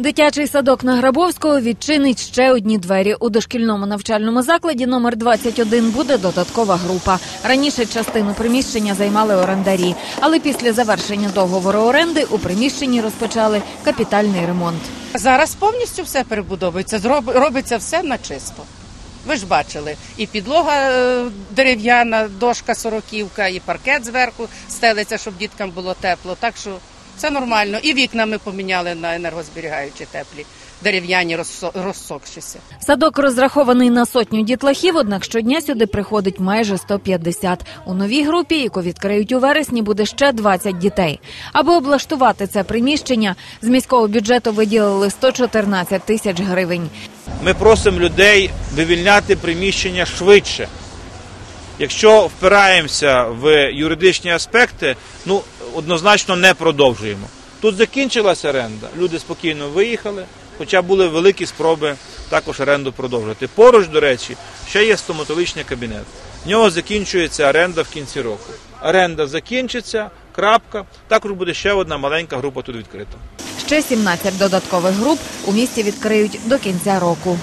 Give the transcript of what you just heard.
Дитячий садок на Грабовського відчинить ще одні двері. У дошкільному навчальному закладі номер 21 буде додаткова група. Раніше частину приміщення займали орендарі, але після завершення договору оренди у приміщенні розпочали капітальний ремонт. Зараз повністю все перебудовується, робиться все на чисто. Ви ж бачили, і підлога е, дерев'яна, дошка сороківка, і паркет зверху стелиться, щоб діткам було тепло. Так що це нормально. І вікна ми поміняли на енергозберігаючі теплі, дерев'яні розсо- розсохшися. Садок розрахований на сотню дітлахів, однак щодня сюди приходить майже 150. У новій групі, яку відкриють у вересні, буде ще 20 дітей. Аби облаштувати це приміщення, з міського бюджету виділили 114 тисяч гривень. Ми просимо людей вивільняти приміщення швидше. Якщо впираємося в юридичні аспекти, ну однозначно не продовжуємо. Тут закінчилася оренда, люди спокійно виїхали, хоча були великі спроби також оренду продовжувати. Поруч, до речі, ще є стоматологічний кабінет. В нього закінчується оренда в кінці року. Оренда закінчиться, крапка. Також буде ще одна маленька група тут відкрита. Ще 17 додаткових груп у місті відкриють до кінця року.